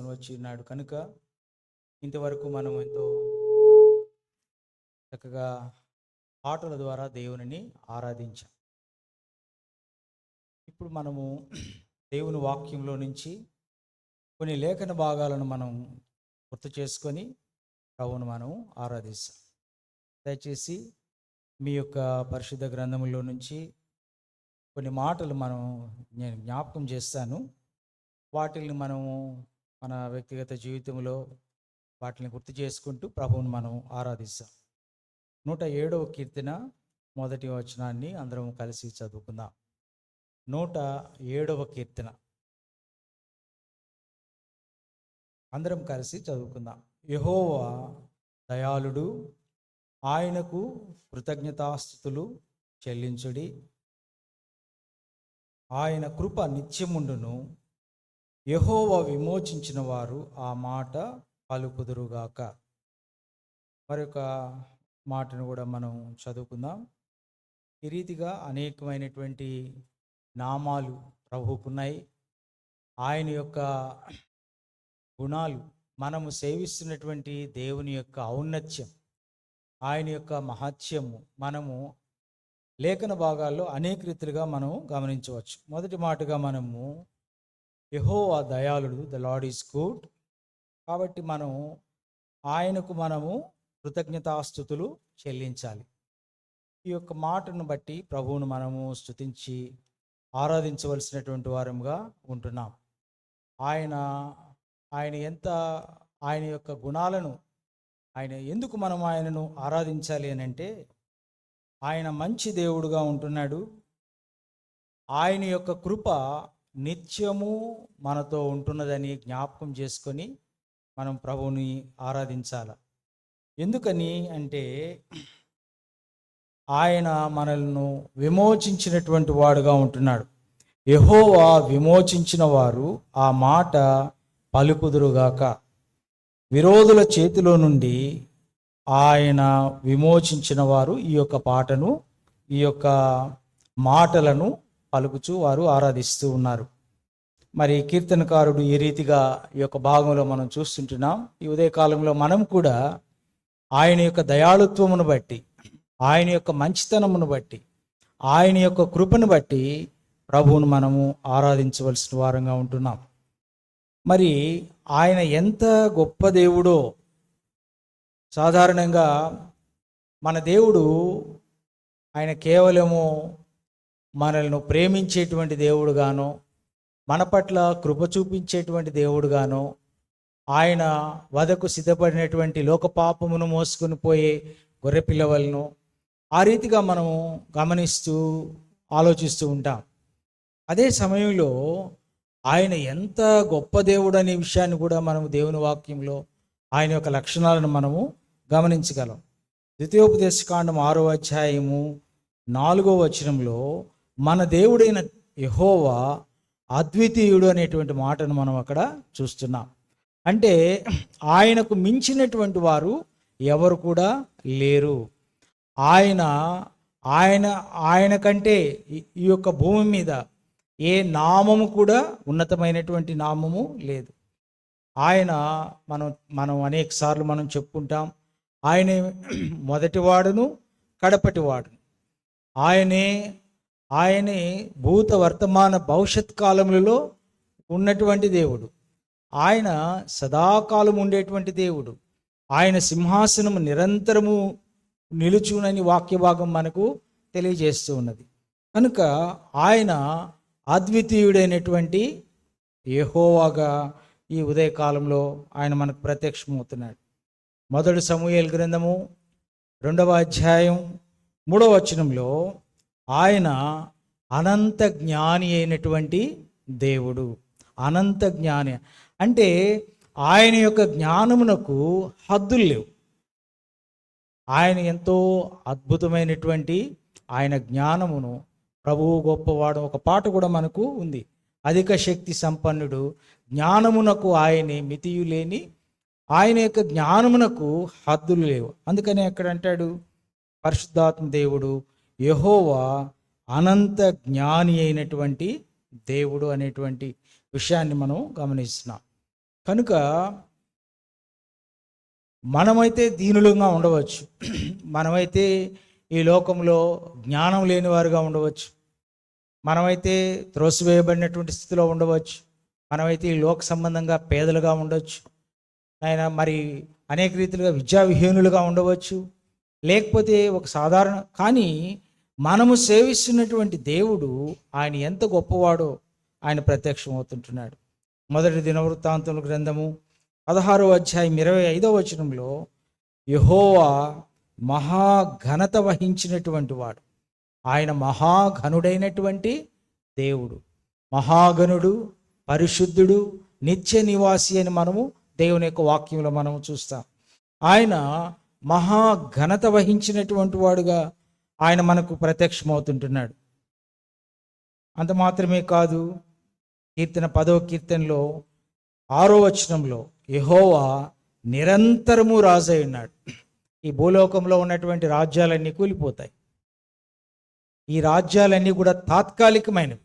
తీసుకుని వచ్చి ఉన్నాడు. కనుక ఇంతవరకు మనం ఎంతో చక్కగా పాటల ద్వారా దేవునిని ఆరాధించాం. ఇప్పుడు మనము దేవుని వాక్యంలో నుంచి కొన్ని లేఖన భాగాలను మనం గుర్తు చేసుకొని ప్రభును మనం ఆరాధిస్తాం. దయచేసి మీ యొక్క పరిశుద్ధ గ్రంథంలో నుంచి కొన్ని మాటలు మనం నేను జ్ఞాపకం చేస్తాను. వాటిని మనము మన వ్యక్తిగత జీవితంలో వాటిని గుర్తు చేసుకుంటూ ప్రభువుని మనం ఆరాధిస్తాం. నూట ఏడవ కీర్తన మొదటి వచనాన్ని అందరం కలిసి చదువుకుందాం. నూట ఏడవ కీర్తన. అందరం కలిసి చదువుకుందాం. యహోవా దయాళుడు ఆయనకు కృతజ్ఞతాస్థుతులు చెల్లించుడి. ఆయన కృప నిత్యముండును. యహోవ విమోచించిన వారు ఆ మాట పలుకుదురుగాక. మరొక మాటను కూడా మనం చదువుకుందాం. ఈ రీతిగా అనేకమైనటువంటి నామాలు ప్రభుకున్నాయి ఆయన యొక్క గుణాలు మనము సేవిస్తున్నటువంటి దేవుని యొక్క ఔన్నత్యం ఆయన యొక్క మహత్యము మనము లేఖన భాగాల్లో అనేక రీతిలుగా మనం గమనించవచ్చు. మొదటి మాటగా మనము యహో ఆ దయాళుడు ద లాడ్ ఈస్ గుడ్. కాబట్టి మనం ఆయనకు మనము కృతజ్ఞతాస్థుతులు చెల్లించాలి. ఈ యొక్క మాటను బట్టి ప్రభువును మనము స్థుతించి ఆరాధించవలసినటువంటి వారముగా ఉంటున్నాం. ఆయన ఆయన ఎంత ఆయన యొక్క గుణాలను ఆయన ఎందుకు మనం ఆయనను ఆరాధించాలి అని అంటే ఆయన మంచి దేవుడుగా ఉంటున్నాడు. ఆయన యొక్క కృప నిత్యము మనతో ఉంటున్నదని జ్ఞాపకం చేసుకొని మనం ప్రభువుని ఆరాధించాల. ఎందుకని అంటే ఆయన మనల్ని విమోచించినటువంటి వాడుగా ఉంటున్నాడు. యహోవా విమోచించిన వారు ఆ మాట పలుకుదురుగాక. విరోధుల చేతిలో నుండి ఆయన విమోచించిన వారు ఈ యొక్క పాటను ఈ యొక్క మాటలను పలుకుచూ వారు ఆరాధిస్తూ ఉన్నారు. మరి కీర్తనకారుడు ఈ రీతిగా ఈ యొక్క భాగంలో మనం చూస్తుంటున్నాం. ఈ ఉదయకాలంలో మనం కూడా ఆయన యొక్క దయాళుత్వమును బట్టి ఆయన యొక్క మంచితనమును బట్టి ఆయన యొక్క కృపను బట్టి ప్రభువును మనము ఆరాధించవలసిన వారంగా ఉంటున్నాం. మరి ఆయన ఎంత గొప్ప దేవుడో సాధారణంగా మన దేవుడు ఆయన కేవలము మనల్ని ప్రేమించేటువంటి దేవుడుగానో మన పట్ల కృప చూపించేటువంటి దేవుడుగానో ఆయన వదకు సిద్ధపడినటువంటి లోక పాపమును మోసుకొని పోయే గొర్రె పిల్లవలను ఆ రీతిగా మనము గమనిస్తూ ఆలోచిస్తూ ఉంటాం. అదే సమయంలో ఆయన ఎంత గొప్ప దేవుడు అనే విషయాన్ని కూడా మనము దేవుని వాక్యంలో ఆయన యొక్క లక్షణాలను మనము గమనించగలం. ద్వితీయోపదేశకాండం ఆరో అధ్యాయము నాలుగో వచనంలో మన దేవుడైన యహోవా అద్వితీయుడు అనేటువంటి మాటను మనం అక్కడ చూస్తున్నాం. అంటే ఆయనకు మించినటువంటి వారు ఎవరు కూడా లేరు. ఆయన ఆయన ఆయన కంటే ఈ- యొక్క భూమి మీద ఏ నామము కూడా ఉన్నతమైనటువంటి నామము లేదు. ఆయన మనం మనం అనేక సార్లు మనం చెప్పుకుంటాం ఆయనే మొదటివాడును కడపటివాడును. ఆయనే ఆయనే భూత వర్తమాన భవిష్యత్ కాలములలో ఉన్నటువంటి దేవుడు. ఆయన సదాకాలం ఉండేటువంటి దేవుడు. ఆయన సింహాసనము నిరంతరము నిలుచునని వాక్య భాగం మనకు తెలియజేస్తూ ఉన్నది. కనుక ఆయన అద్వితీయుడైనటువంటి యెహోవాగా ఈ ఉదయకాలంలో ఆయన మనకు ప్రత్యక్షమవుతున్నాడు. మొదటి సమూహల గ్రంథము రెండవ అధ్యాయం మూడవ వచనంలో ఆయన అనంత జ్ఞాని అయినటువంటి దేవుడు. అనంత జ్ఞాని. అంటే ఆయన యొక్క జ్ఞానమునకు హద్దులు లేవు. ఆయన ఎంతో అద్భుతమైనటువంటి ఆయన జ్ఞానమును ప్రభువు గొప్పవాడు ఒక పాట కూడా మనకు ఉంది. అధిక శక్తి సంపన్నుడు జ్ఞానమునకు ఆయనే మితియు లేని ఆయన యొక్క జ్ఞానమునకు హద్దులు లేవు. అందుకని ఎక్కడ అంటాడు? పరిశుద్ధాత్మ దేవుడు యహోవా అనంత జ్ఞాని అయినటువంటి దేవుడు అనేటువంటి విషయాన్ని మనం గమనిస్తున్నాం. కనుక మనమైతే దీనులుగా ఉండవచ్చు. మనమైతే ఈ లోకంలో జ్ఞానం లేనివారుగా ఉండవచ్చు. మనమైతే త్రోసివేయబడినటువంటి స్థితిలో ఉండవచ్చు. మనమైతే ఈ లోక సంబంధంగా పేదలుగా ఉండవచ్చు ఆయన మరి అనేక రీతిలుగా విద్యావిహీనులుగా ఉండవచ్చు. లేకపోతే ఒక సాధారణ కానీ మనము సేవిస్తున్నటువంటి దేవుడు ఆయన ఎంత గొప్పవాడో ఆయన ప్రత్యక్షం అవుతుంటున్నాడు మొదటి దినవృత్తాంతుల గ్రంథము పదహారో అధ్యాయం ఇరవై ఐదో వచనంలో యహోవా మహాఘనత వహించినటువంటి వాడు. ఆయన మహాఘనుడైనటువంటి దేవుడు. మహాగణుడు పరిశుద్ధుడు నిత్య నివాసి అని మనము దేవుని యొక్క వాక్యంలో మనము చూస్తాం. ఆయన మహాఘనత వహించినటువంటి వాడుగా ఆయన మనకు ప్రత్యక్షమవుతుంటున్నాడు. అంత మాత్రమే కాదు కీర్తన పదవ కీర్తనలో ఆరో వచనంలో యహోవా నిరంతరము రాజై ఉన్నాడు ఈ భూలోకంలో ఉన్నటువంటి రాజ్యాలన్నీ కూలిపోతాయి. ఈ రాజ్యాలన్నీ కూడా తాత్కాలికమైనవి.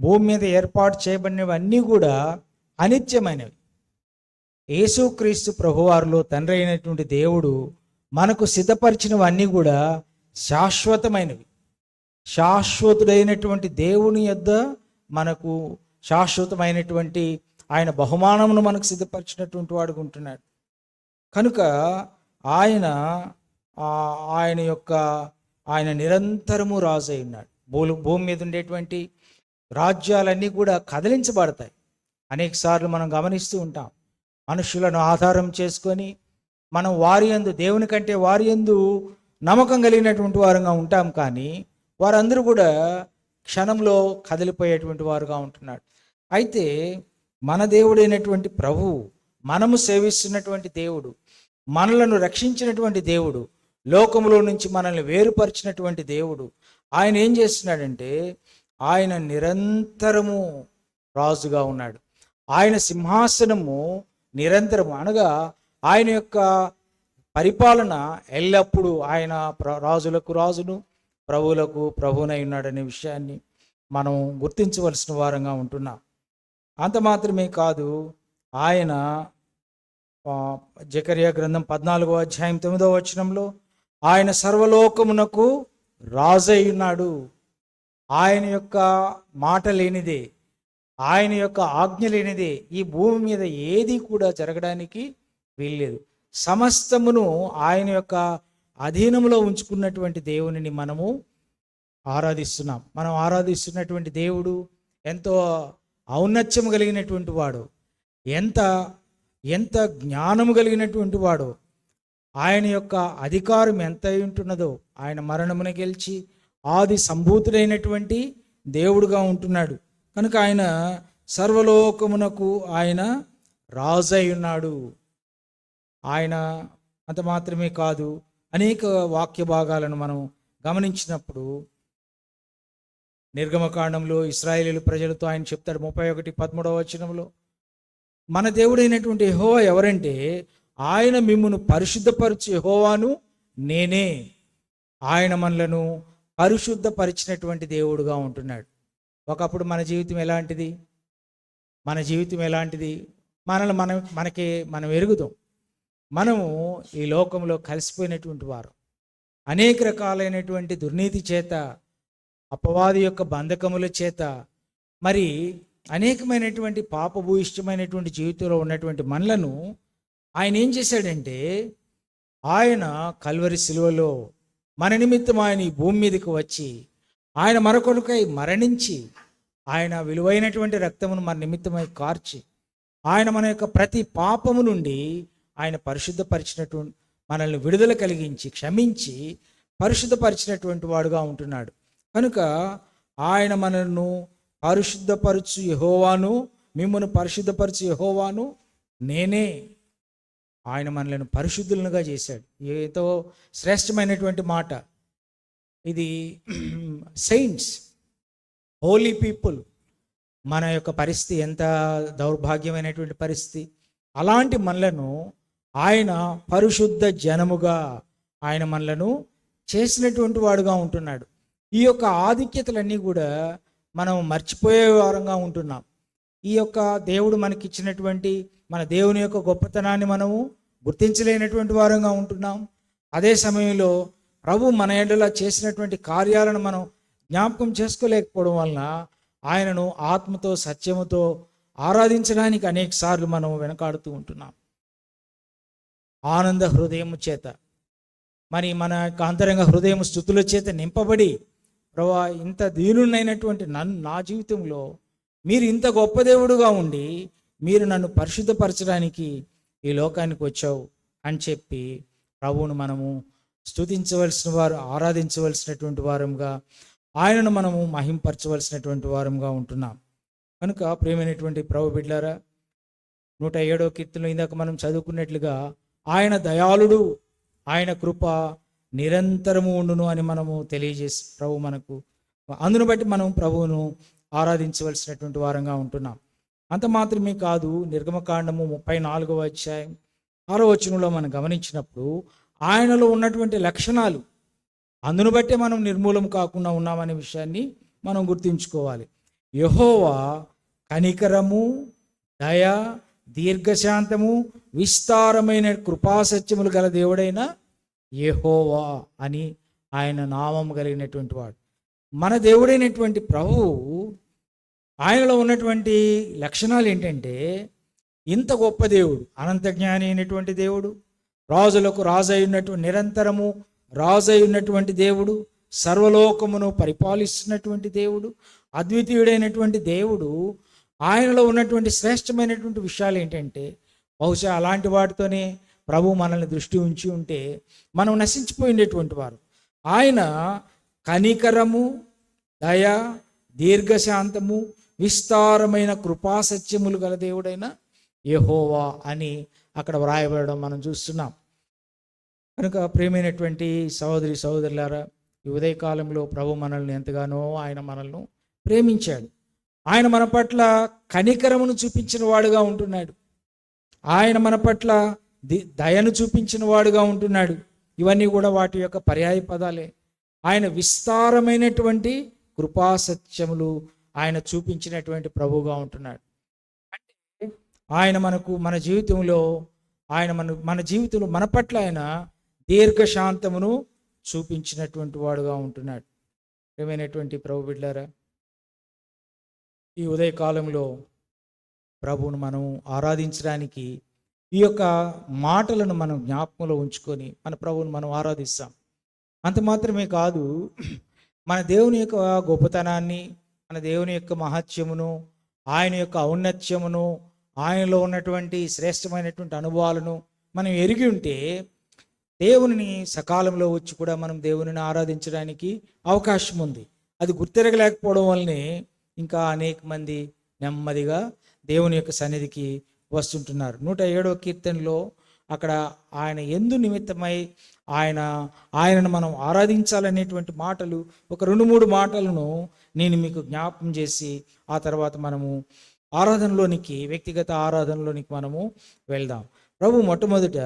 భూమి మీద ఏర్పాటు చేయబడినవన్నీ కూడా అనిత్యమైనవి. యేసుక్రీస్తు ప్రభువారిలో తండ్రి అయినటువంటి దేవుడు మనకు సిద్ధపరిచినవన్నీ కూడా శాశ్వతమైనవి. శాశ్వతుడైనటువంటి దేవుని యొద్ద మనకు శాశ్వతమైనటువంటి ఆయన బహుమానమును మనకు సిద్ధపరిచినటువంటి వాడుగా ఉంటున్నాడు. కనుక ఆయన ఆయన యొక్క ఆయన నిరంతరము రాజు అయి ఉన్నాడు. భూలు భూమి మీద ఉండేటువంటి రాజ్యాలన్నీ కూడా కదిలించబడతాయి. అనేక సార్లు మనం గమనిస్తూ ఉంటాం. మనుషులను ఆధారం చేసుకొని మనం వారి యందు దేవుని కంటే వారి యందు నమ్మకం కలిగినటువంటి వారుగా ఉంటాం కానీ వారందరూ కూడా క్షణంలో కదిలిపోయేటువంటి వారుగా ఉంటున్నాడు. అయితే మన దేవుడైనటువంటి ప్రభు మనము సేవిస్తున్నటువంటి దేవుడు మనలను రక్షించినటువంటి దేవుడు లోకములో నుంచి మనల్ని వేరుపరిచినటువంటి దేవుడు ఆయన ఏం చేస్తున్నాడంటే ఆయన నిరంతరము రాజుగా ఉన్నాడు. ఆయన సింహాసనము నిరంతరము అనగా ఆయన యొక్క పరిపాలన ఎల్లప్పుడూ ఆయన ప్ర- రాజులకు రాజును ప్రభువులకు ప్రభునై ఉన్నాడనే విషయాన్ని మనం గుర్తించవలసిన వారంగా ఉంటున్నాం. అంత మాత్రమే కాదు ఆయన జకర్య గ్రంథం పద్నాలుగో అధ్యాయం తొమ్మిదో వచనంలో ఆయన సర్వలోకమునకు రాజై ఉన్నాడు. ఆయన యొక్క మాట లేనిదే ఆయన యొక్క ఆజ్ఞ లేనిదే ఈ భూమి మీద ఏది కూడా జరగడానికి వీల్లేదు. సమస్తమును ఆయన యొక్క అధీనంలో ఉంచుకున్నటువంటి దేవునిని మనము ఆరాధిస్తున్నాం. మనం ఆరాధిస్తున్నటువంటి దేవుడు ఎంతో ఔన్నత్యం కలిగినటువంటి వాడు. ఎంత ఎంత జ్ఞానము కలిగినటువంటి వాడు. ఆయన యొక్క అధికారం ఎంత ఉంటున్నదో ఆయన మరణమును గెలిచి ఆది సంభూతుడైనటువంటి దేవుడుగా ఉంటున్నాడు. కనుక ఆయన సర్వలోకమునకు ఆయన రాజై ఉన్నాడు. ఆయన అంత మాత్రమే కాదు అనేక వాక్య భాగాలను మనం గమనించినప్పుడు నిర్గమకాండంలో ఇస్రాయేలీలు ప్రజలతో ఆయన చెప్తాడు ముప్పై ఒకటి పదమూడవ వచనంలో. మన దేవుడైనటువంటి హోవా ఎవరంటే ఆయన మిమ్మను పరిశుద్ధపరిచే హోవాను నేనే. ఆయన మనలను పరిశుద్ధపరిచినటువంటి దేవుడుగా ఉంటున్నాడు. ఒకప్పుడు మన జీవితం ఎలాంటిది? మన జీవితం ఎలాంటిది? మనల్ని మనం మనకి మనం ఎరుగుతాం మనము ఈ లోకంలో కలిసిపోయినటువంటి వారు. అనేక రకాలైనటువంటి దుర్నీతి చేత అపవాది యొక్క బంధకముల చేత మరి అనేకమైనటువంటి పాపభూయిష్టమైనటువంటి జీవితంలో ఉన్నటువంటి మనలను ఆయన ఏం చేశాడంటే ఆయన కల్వరి శిలువలో మన నిమిత్తం ఆయన ఈ భూమి మీదకి వచ్చి ఆయన మరొకరికై మరణించి ఆయన విలువైనటువంటి రక్తమును మన నిమిత్తమై కార్చి ఆయన మన యొక్క ప్రతి పాపము నుండి ఆయన పరిశుద్ధపరిచినటువంటి మనల్ని విడుదల కలిగించి క్షమించి పరిశుద్ధపరిచినటువంటి వాడుగా ఉంటున్నాడు. కనుక ఆయన మనను పరిశుద్ధపరచు యహోవాను మిమ్మల్ని పరిశుద్ధపరచు యహోవాను నేనే. ఆయన మనల్ని పరిశుద్ధులనుగా చేశాడు. ఏదో శ్రేష్టమైనటువంటి మాట. ఇది సెయింట్స్ హోలీ పీపుల్ మన యొక్క పరిస్థితి ఎంత దౌర్భాగ్యమైనటువంటి పరిస్థితి? అలాంటి మనలను ఆయన పరిశుద్ధ జనముగా ఆయన మనలను చేసినటువంటి వాడుగా ఉంటున్నాడు. ఈ యొక్క ఆధిక్యతలన్నీ కూడా మనం మర్చిపోయే వారంగా ఉంటున్నాం. ఈ యొక్క దేవుడు మనకి ఇచ్చినటువంటి మన దేవుని యొక్క గొప్పతనాన్ని మనము గుర్తించలేనటువంటి వారంగా ఉంటున్నాం. అదే సమయంలో ప్రభు మన ఎండలో చేసినటువంటి కార్యాలను మనం జ్ఞాపకం చేసుకోలేకపోవడం వలన ఆయనను ఆత్మతో సత్యముతో ఆరాధించడానికి అనేక సార్లు మనం వెనకాడుతూ ఉంటున్నాం. ఆనంద హృదయము చేత. మరి మన యొక్క అంతరంగ హృదయం స్థుతుల చేత నింపబడి ప్రభా ఇంత దీనునైనటువంటి నన్ను నా జీవితంలో మీరు ఇంత గొప్ప దేవుడుగా ఉండి మీరు నన్ను పరిశుద్ధపరచడానికి ఈ లోకానికి వచ్చావు అని చెప్పి ప్రభువును మనము స్తుతించవలసిన వారు ఆరాధించవలసినటువంటి వారంగా ఆయనను మనము మహింపరచవలసినటువంటి వారంగా ఉంటున్నాం. కనుక ప్రేమైనటువంటి ప్రభు బిడ్లారా నూట ఏడో కీర్తనలో ఇందాక మనం చదువుకున్నట్లుగా ఆయన దయాళుడు ఆయన కృప నిరంతరము ఉండును అని మనము తెలియజేసి ప్రభు మనకు అందును బట్టి మనం ప్రభువును ఆరాధించవలసినటువంటి వారంగా ఉంటున్నాం. అంత మాత్రమే కాదు నిర్గమకాండము ముప్పై నాలుగవ అధ్యాయం ఆరో వచనంలో మనం గమనించినప్పుడు ఆయనలో ఉన్నటువంటి లక్షణాలు అందును బట్టే మనం నిర్మూలం కాకుండా ఉన్నామనే విషయాన్ని మనం గుర్తుంచుకోవాలి. యహోవా కనికరము దయ దీర్ఘశాంతము విస్తారమైన కృపాసత్యములు గల దేవుడైన యెహోవా అని ఆయన నామం కలిగినటువంటి వాడు. మన దేవుడైనటువంటి ప్రభువు ఆయనలో ఉన్నటువంటి లక్షణాలు ఏంటంటే ఇంత గొప్ప దేవుడు అనంత జ్ఞాని అయినటువంటి దేవుడు రాజులకు రాజు ఉన్నటువంటి నిరంతరము రాజు ఉన్నటువంటి దేవుడు సర్వలోకమును పరిపాలిస్తున్నటువంటి దేవుడు అద్వితీయుడైనటువంటి దేవుడు ఆయనలో ఉన్నటువంటి శ్రేష్టమైనటువంటి విషయాలు ఏంటంటే బహుశా అలాంటి వాటితోనే ప్రభు మనల్ని దృష్టి ఉంచి ఉంటే మనం నశించిపోయినటువంటి వారు. ఆయన కనికరము దయ దీర్ఘశాంతము విస్తారమైన కృపాసత్యములు గల దేవుడైన యహోవా అని అక్కడ వ్రాయబడడం మనం చూస్తున్నాం. కనుక ప్రియమైనటువంటి సహోదరి సహోదరులారా ఈ ఉదయకాలంలో ప్రభు మనల్ని ఎంతగానో ఆయన మనల్ని ప్రేమించాడు. ఆయన మన పట్ల కనికరమును చూపించిన వాడుగా ఉంటున్నాడు. ఆయన మన పట్ల దయను చూపించిన వాడుగా ఉంటున్నాడు. ఇవన్నీ కూడా వాటి యొక్క పర్యాయ పదాలే. ఆయన విస్తారమైనటువంటి కృపాసత్యములు ఆయన చూపించినటువంటి ప్రభువుగా ఉంటున్నాడు. అంటే ఆయన మనకు మన జీవితంలో ఆయన మన మన జీవితంలో మన పట్ల ఆయన దీర్ఘశాంతమును చూపించినటువంటి వాడుగా ఉంటున్నాడు. ఏమైనటువంటి ప్రభు బిడ్డారా ఈ ఉదయకాలంలో ప్రభువును మనం ఆరాధించడానికి ఈ యొక్క మాటలను మనం జ్ఞాపకంలో ఉంచుకొని మన ప్రభువును మనం ఆరాధిస్తాం. అంత మాత్రమే కాదు మన దేవుని యొక్క గొప్పతనాన్ని మన దేవుని యొక్క మహత్యమును ఆయన యొక్క ఔన్నత్యమును ఆయనలో ఉన్నటువంటి శ్రేష్టమైనటువంటి అనుభవాలను మనం ఎరిగి ఉంటే దేవుని సకాలంలో వచ్చి కూడా మనం దేవునిని ఆరాధించడానికి అవకాశం ఉంది అది గుర్తెరగలేకపోవడం వల్లనే ఇంకా అనేక మంది నెమ్మదిగా దేవుని యొక్క సన్నిధికి వస్తుంటున్నారు. నూట ఏడవ కీర్తనలో అక్కడ ఆయన ఎందు నిమిత్తమై ఆయన ఆయనను మనం ఆరాధించాలనేటువంటి మాటలు ఒక రెండు మూడు మాటలను నేను మీకు జ్ఞాపం చేసి ఆ తర్వాత మనము ఆరాధనలోనికి వ్యక్తిగత ఆరాధనలోనికి మనము వెళ్దాం. ప్రభు మొట్టమొదట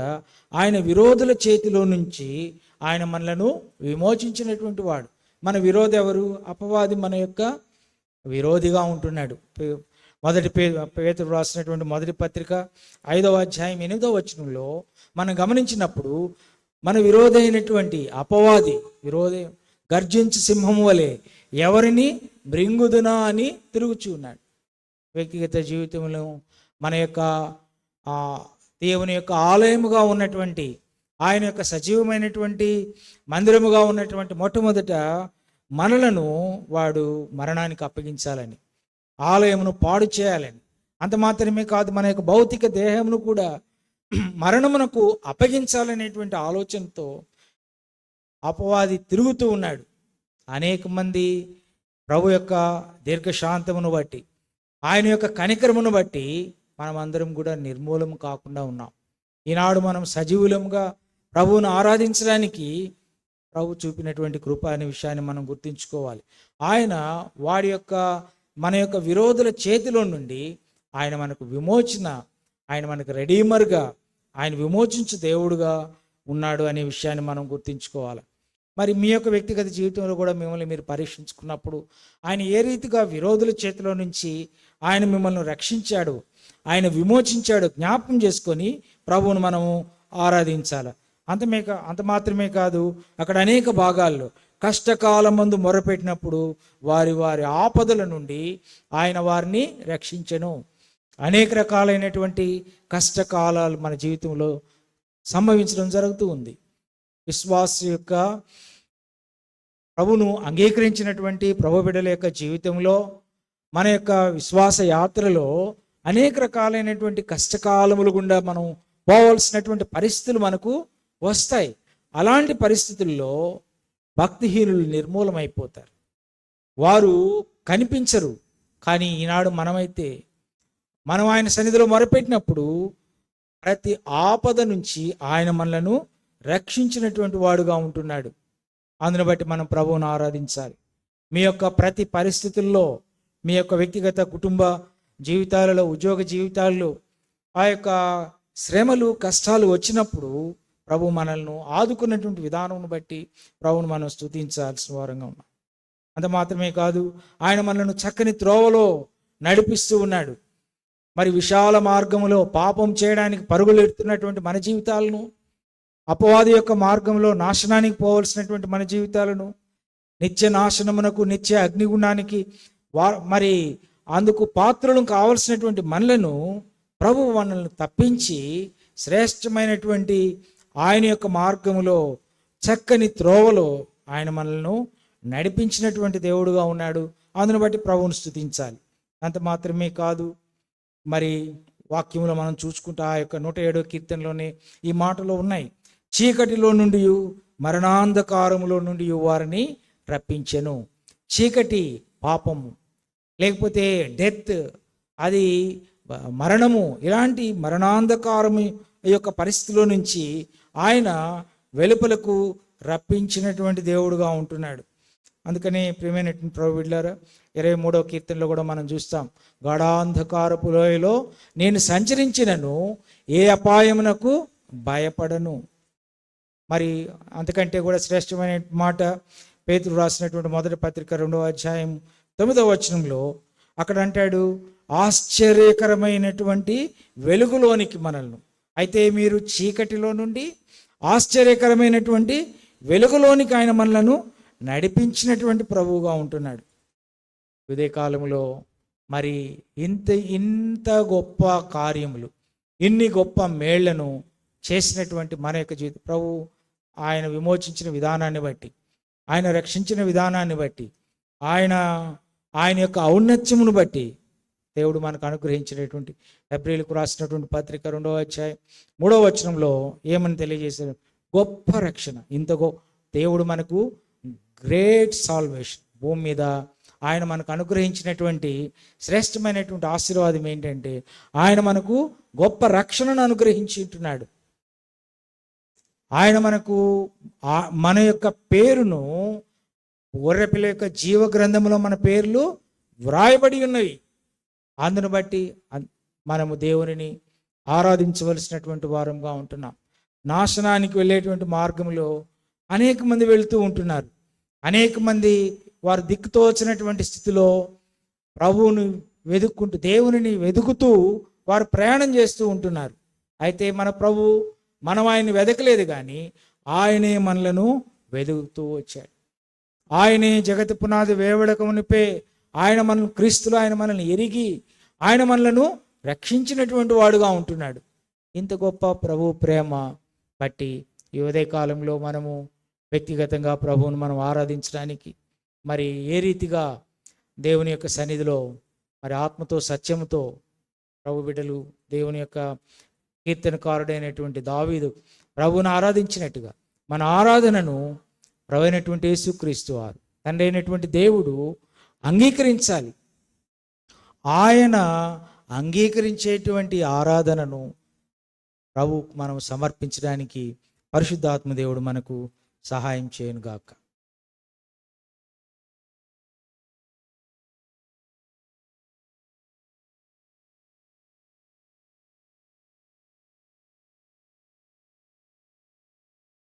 ఆయన విరోధుల చేతిలో నుంచి ఆయన మనలను విమోచించినటువంటి వాడు. మన విరోధి ఎవరు అపవాది మన యొక్క విరోధిగా ఉంటున్నాడు. మొదటి పే పేతురు రాసినటువంటి మొదటి పత్రిక ఐదవ అధ్యాయం ఎనిమిదవ వచనంలో మనం గమనించినప్పుడు మన విరోధైనటువంటి అపవాది విరోధి గర్జించి సింహం వలె ఎవరిని మృంగుదునా అని తిరుగుచూ ఉన్నాడు. వ్యక్తిగత జీవితంలో మన యొక్క దేవుని యొక్క ఆలయముగా ఉన్నటువంటి ఆయన యొక్క సజీవమైనటువంటి మందిరముగా ఉన్నటువంటి మొట్టమొదట మనలను వాడు మరణానికి అప్పగించాలని ఆలయమును పాడు చేయాలని. అంత మాత్రమే కాదు మన యొక్క భౌతిక దేహమును కూడా మరణమునకు అప్పగించాలనేటువంటి ఆలోచనతో అపవాది తిరుగుతూ ఉన్నాడు. అనేక మంది ప్రభు యొక్క దీర్ఘశాంతమును బట్టి ఆయన యొక్క కనికరమును బట్టి మనం అందరం కూడా నిర్మూలం కాకుండా ఉన్నాం. ఈనాడు మనం సజీవులముగా ప్రభువును ఆరాధించడానికి ప్రభు చూపినటువంటి కృప అనే విషయాన్ని మనం గుర్తుంచుకోవాలి. ఆయన వాడి యొక్క మన యొక్క విరోధుల చేతిలో నుండి ఆయన మనకు విమోచన ఆయన మనకు రెడీమర్గా ఆయన విమోచించు దేవుడుగా ఉన్నాడు అనే విషయాన్ని మనం గుర్తుంచుకోవాలి. మరి మీ యొక్క వ్యక్తిగత జీవితంలో కూడా మిమ్మల్ని మీరు పరీక్షించుకున్నప్పుడు ఆయన ఏ రీతిగా విరోధుల చేతిలో నుంచి ఆయన మిమ్మల్ని రక్షించాడు ఆయన విమోచించాడు జ్ఞాపకం చేసుకొని ప్రభువును మనము ఆరాధించాలి. అంతమే కా అంత మాత్రమే కాదు అక్కడ అనేక భాగాల్లో కష్టకాలమందు మొరపెట్టినప్పుడు వారి వారి ఆపదల నుండి ఆయన వారిని రక్షించెను. అనేక రకాలైనటువంటి కష్టకాలాలు మన జీవితంలో సంభవించడం జరుగుతూ ఉంది. విశ్వాస యొక్క ప్రభును అంగీకరించినటువంటి ప్రభు బిడ్డల యొక్క జీవితంలో మన యొక్క విశ్వాస యాత్రలో అనేక రకాలైనటువంటి కష్టకాలములు గుండా మనం పోవాల్సినటువంటి పరిస్థితులు మనకు వస్తాయి. అలాంటి పరిస్థితుల్లో భక్తిహీనులు నిర్మూలమైపోతారు. వారు కనిపించరు. కానీ ఈనాడు మనమైతే మనం ఆయన సన్నిధిలో మొరపెట్టినప్పుడు ప్రతి ఆపద నుంచి ఆయన మనలను రక్షించినటువంటి వాడుగా ఉంటున్నాడు. అందును బట్టి మనం ప్రభువును ఆరాధించాలి. మీ యొక్క ప్రతి పరిస్థితుల్లో మీ యొక్క వ్యక్తిగత కుటుంబ జీవితాలలో ఉద్యోగ జీవితాల్లో ఆ యొక్క శ్రమలు కష్టాలు వచ్చినప్పుడు ప్రభు మనల్ని ఆదుకున్నటువంటి విధానం బట్టి ప్రభును మనం స్థుతించాల్సిన వారంగా ఉన్నాం. అంత మాత్రమే కాదు ఆయన మనల్ని చక్కని త్రోవలో నడిపిస్తూ ఉన్నాడు. మరి విశాల మార్గములో పాపం చేయడానికి పరుగులు ఎడుతున్నటువంటి మన జీవితాలను అపవాది యొక్క మార్గంలో నాశనానికి పోవలసినటువంటి మన జీవితాలను నిత్య నాశనమునకు నిత్య అగ్నిగుణానికి వా మరి అందుకు పాత్రలు కావలసినటువంటి మనలను ప్రభు మనల్ని తప్పించి శ్రేష్టమైనటువంటి ఆయన యొక్క మార్గములో చక్కని త్రోవలో ఆయన మనల్ని నడిపించినటువంటి దేవుడుగా ఉన్నాడు. అందును బట్టి ప్రభువును స్థుతించాలి అంత మాత్రమే కాదు. మరి వాక్యంలో మనం చూసుకుంటే ఆ యొక్క నూట ఏడో కీర్తనలోనే ఈ మాటలు ఉన్నాయి. చీకటిలో నుండి మరణాంధకారములో నుండి వారిని రప్పించెను. చీకటి పాపము లేకపోతే డెత్ అది మరణము ఇలాంటి మరణాంధకారము యొక్క పరిస్థితిలో నుంచి ఆయన వెలుపలకు రప్పించినటువంటి దేవుడుగా ఉంటున్నాడు. అందుకని ప్రియమైనటువంటి ప్రభు బిడ్డారా ఇరవై మూడవ కీర్తనలో కూడా మనం చూస్తాం గాఢాంధకారపు లోయలో నేను సంచరించినను ఏ అపాయమునకు భయపడను. మరి అంతకంటే కూడా శ్రేష్టమైన మాట పేతురు రాసినటువంటి మొదటి పత్రిక రెండవ అధ్యాయం తొమ్మిదవ వచనంలో అక్కడ అంటాడు ఆశ్చర్యకరమైనటువంటి వెలుగులోనికి మనల్ని. అయితే మీరు చీకటిలో నుండి ఆశ్చర్యకరమైనటువంటి వెలుగులోనికి ఆయన మనలను నడిపించినటువంటి ప్రభువుగా ఉంటున్నాడు. ఉదయ కాలంలో మరి ఇంత ఇంత గొప్ప కార్యములు ఇన్ని గొప్ప మేళ్ళను చేసినటువంటి మన యొక్క జీవితం ప్రభు ఆయన విమోచించిన విధానాన్ని బట్టి ఆయన రక్షించిన విధానాన్ని బట్టి ఆయన ఆయన యొక్క ఔన్నత్యమును బట్టి దేవుడు మనకు అనుగ్రహించినటువంటి ఏప్రిల్కు రాసినటువంటి పత్రిక రెండవ అధ్యాయం మూడవ వచనంలో ఏమని తెలియజేశారు? గొప్ప రక్షణ. ఇంత గొప్ప దేవుడు మనకు గ్రేట్ సాల్వేషన్. భూమి మీద ఆయన మనకు అనుగ్రహించినటువంటి శ్రేష్టమైనటువంటి ఆశీర్వాదం ఏంటంటే ఆయన మనకు గొప్ప రక్షణను అనుగ్రహించుంటున్నాడు. ఆయన మనకు మన యొక్క పేరును గొర్రెపిల్ల యొక్క జీవ గ్రంథంలో మన పేర్లు వ్రాయబడి ఉన్నవి. అందును బట్టి మనము దేవునిని ఆరాధించవలసినటువంటి వారంగా ఉంటున్నాం. నాశనానికి వెళ్ళేటువంటి మార్గంలో అనేక మంది వెళుతూ ఉంటున్నారు. అనేక మంది వారు దిక్కుతోచినటువంటి స్థితిలో ప్రభువుని వెతుక్కుంటూ దేవునిని వెతుకుతూ వారు ప్రయాణం చేస్తూ ఉంటున్నారు. అయితే మన ప్రభు మనం ఆయన్ని వెదకలేదు కానీ ఆయనే మనలను వెతుకుతూ వచ్చాడు. ఆయనే జగతి పునాది వేవడకమునిపే ఆయన మనల్ని క్రీస్తులు ఆయన మనల్ని ఎరిగి ఆయన మనలను రక్షించినటువంటి వాడుగా ఉంటున్నాడు. ఇంత గొప్ప ప్రభు ప్రేమ బట్టి ఈ ఉదయ కాలంలో మనము వ్యక్తిగతంగా ప్రభువును మనం ఆరాధించడానికి మరి ఏ రీతిగా దేవుని యొక్క సన్నిధిలో మరి ఆత్మతో సత్యముతో ప్రభు బిడ్డలు దేవుని యొక్క కీర్తనకారుడైనటువంటి దావీదు ప్రభువును ఆరాధించినట్టుగా మన ఆరాధనను ప్రవైనటువంటి యేసుక్రీస్తు వారు తండ్రి అయినటువంటి దేవుడు అంగీకరించాలి. ఆయన అంగీకరించేటువంటి ఆరాధనను ప్రభు మనం సమర్పించడానికి పరిశుద్ధాత్మ దేవుడు మనకు సహాయం చేయనుగాక.